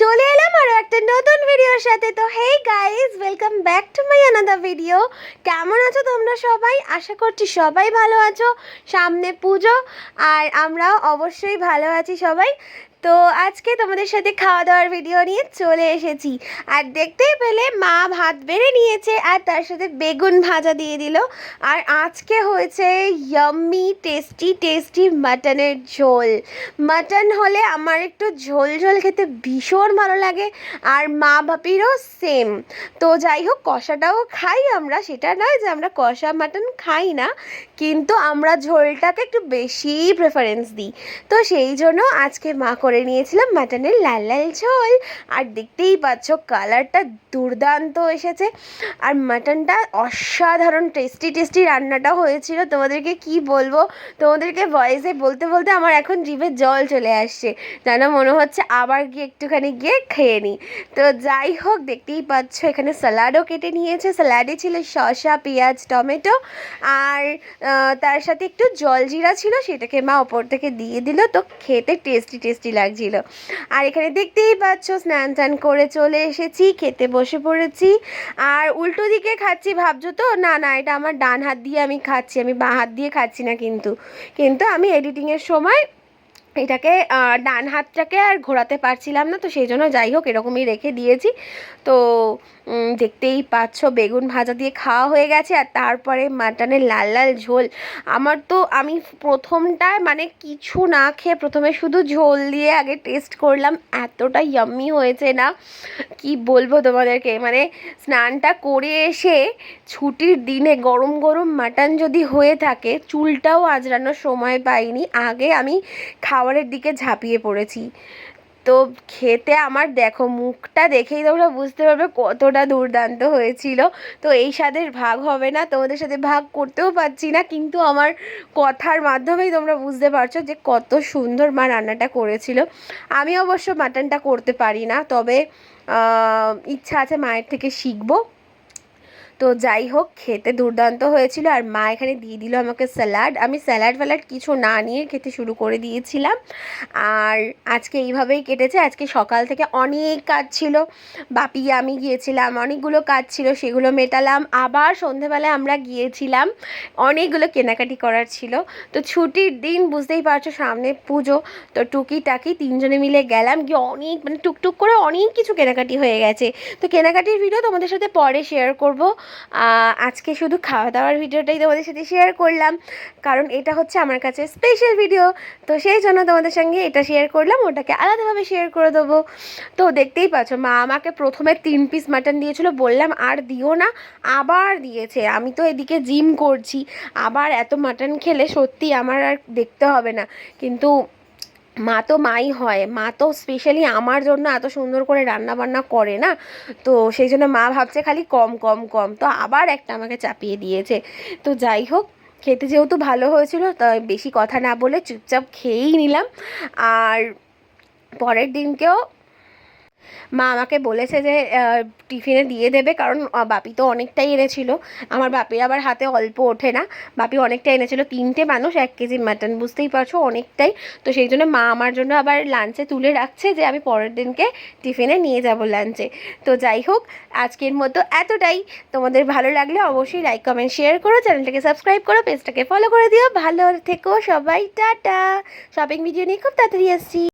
চলে এলাম আরও একটা নতুন ভিডিওর সাথে। তো hey guys welcome back to my another video কেমন আছো তোমরা সবাই? আশা করছি সবাই ভালো আছো। সামনে পুজো, আর আমরাও অবশ্যই ভালো আছি সবাই। তো আজকে তোমাদের সাথে খাওয়া দাওয়ার ভিডিও নিয়ে চলে এসেছি। আর দেখতেই পেলে মা ভাত বেড়ে নিয়েছে আর তার সাথে বেগুন ভাজা দিয়ে দিল। আর আজকে হয়েছে ইয়াম্মি টেস্টি টেস্টি মাটনের ঝোল। মাটন হলে আমার একটু ঝোল ঝোল খেতে ভীষণ ভালো লাগে আর মা বাপিরও সেম তো যাই হোক, কষাটাও খাই আমরা, সেটা নয় যে আমরা কষা মাটন খাই না, কিন্তু আমরা ঝোলটাকে একটু বেশি প্রেফারেন্স দিই। তো সেই জন্য আজকে মা নিয়েছিলাম মাটনের লাল লাল ঝোল। আর দেখতেই পাচ্ছ কালারটা দুর্দান্ত এসেছে। আর মাটনটা অসাধারণ টেস্টি টেস্টি রান্নাটা হয়েছিল। তোমাদেরকে কি বলব? তোমাদেরকে ভয়েসে বলতে বলতে আমার এখন জিভে জল চলে আসছে। যেন মনে হচ্ছে আবার গিয়ে একটুখানি গিয়ে খেয়ে নিই। তো যাই হোক, দেখতেই পাচ্ছ, এখানে স্যালাডও কেটে নিয়েছে। স্যালাডে ছিল শসা, পেঁয়াজ, টমেটো। আর তার সাথে একটু জলজিরা ছিল, সেটাকে মা ওপর থেকে দিয়ে দিল। তো খেতে টেস্টি টেস্টি লাগছিল। আর এখানে দেখতেই পাচ্ছ, স্নান টান করে চলে এসেছি, খেতে বসে পড়েছি। আর উল্টো দিকে খাচ্ছি, ভাবছ তো? না না, এটা আমার ডান হাত দিয়ে আমি খাচ্ছি, আমি বাঁ হাত দিয়ে খাচ্ছি না কিন্তু। কিন্তু আমি এডিটিংয়ের সময় এটাকে ডান হাতটাকে আর ঘোরাতে পারছিলাম না, তো সেই জন্য যাই হোক, এরকমই রেখে দিয়েছি। তো দেখতেই পাচ্ছ, বেগুন ভাজা দিয়ে খাওয়া হয়ে গেছে আর তারপরে মাটনের লাল লাল ঝোল। আমার তো আমি প্রথমটায় মানে কিছু না খেয়ে প্রথমে শুধু ঝোল দিয়ে আগে টেস্ট করলাম, এতটা ইয়াম্মি হয়েছে না। কি বলব তোমাদেরকে মানে স্নানটা করে এসে ছুটির দিনে গরম গরম মাটন যদি হয়ে থাকে, চুলটাও আজরানোর সময় পাইনি, আগে আমি খাবারের দিকে ঝাঁপিয়ে পড়েছি। তো খেতে আমার দেখো মুখটা দেখেই তোমরা বুঝতে পারবে কতটা দুর্দান্ত হয়েছিল। তো এই স্বাদের ভাগ হবে না, তোমাদের সাথে ভাগ করতেও পারছি না, কিন্তু আমার কথার মাধ্যমেই তোমরা বুঝতে পারছ যে কত সুন্দর মা রান্নাটা করেছিল। আমি অবশ্য মাটনটা করতে পারি না, তবে ইচ্ছা আছে মায়ের থেকে শিখব। তো যাই হোক, খেতে দুর্দান্ত হয়েছিল আর মা এখানে দিয়ে দিল আমাকে স্যালাড। আমি স্যালাড ফ্যালাড কিছু না নিয়ে খেতে শুরু করে দিয়েছিলাম। আর আজকে এইভাবেই কেটেছে। আজকে সকাল থেকে অনেক কাজ ছিল। বাপি, আমি গিয়েছিলাম, অনেকগুলো কাজ ছিল, সেগুলো মেটালাম। আবার সন্ধেবেলায় আমরা গিয়েছিলাম, অনেকগুলো কেনাকাটি করার ছিল। তো ছুটির দিন বুঝতেই পারছ, সামনে পুজো। তো টুকিটাকি তিনজনে মিলে গেলাম, গিয়ে অনেক মানে টুকটুক করে অনেক কিছু কেনাকাটি হয়ে গেছে। তো কেনাকাটির ভিডিও তোমাদের সাথে পরে শেয়ার করব। আজকে শুধু খাওয়া দাওয়ার ভিডিওটাই তোমাদের সাথে শেয়ার করলাম, কারণ এটা হচ্ছে আমার কাছে স্পেশাল ভিডিও তো সেই জন্য তোমাদের সঙ্গে এটা শেয়ার করলাম, ওটাকে আলাদাভাবে শেয়ার করে দেবো। তো দেখতেই পাচ্ছ, মা আমাকে প্রথমে তিন পিস মাটন দিয়েছিল, বললাম আর দিও না, আবার দিয়েছে। আমি তো এদিকে জিম করছি, আবার এত মাটন খেলে সত্যি আমার আর দেখতে হবে না। কিন্তু মা তো মাই হয়। মা তো স্পেশালি আমার জন্য এত সুন্দর করে রান্না বান্না করে না। তো সেই জন্য মা ভাবছে খালি কম কম কম। তো আবার একটা আমাকে চাপিয়ে দিয়েছে। তো যাই হোক, খেতে যেহেতু ভালো হয়েছিল, তাই বেশি কথা না বলে চুপচাপ খেয়েই নিলাম। আর পরের দিনকেও মা আমাকে বলেছে যে টিফিনে দিয়ে দেবে, কারণ বাপি তো অনেকটাই এনেছিল। আমার বাপির আবার হাতে অল্প ওঠে না। বাপি অনেকটাই এনেছিল, তিনটে মানুষ, এক কেজি মাটন বুঝতেই পারছ, অনেকটাই। তো সেই জন্য মা আমার জন্য আবার লাঞ্চে তুলে রাখছে যে, আমি পরের দিনকে টিফিনে নিয়ে যাব লাঞ্চে তো যাই হোক, আজকের মতো এতটাই। তোমাদের ভালো লাগলে অবশ্যই লাইক কমেন্ট শেয়ার করো, চ্যানেলটাকে সাবস্ক্রাইব করো পেজটাকে ফলো করে দিও। ভালো থেকো সবাই, টাটা। শপিং ভিডিও নিয়ে খুব তাড়াতাড়ি আসছি।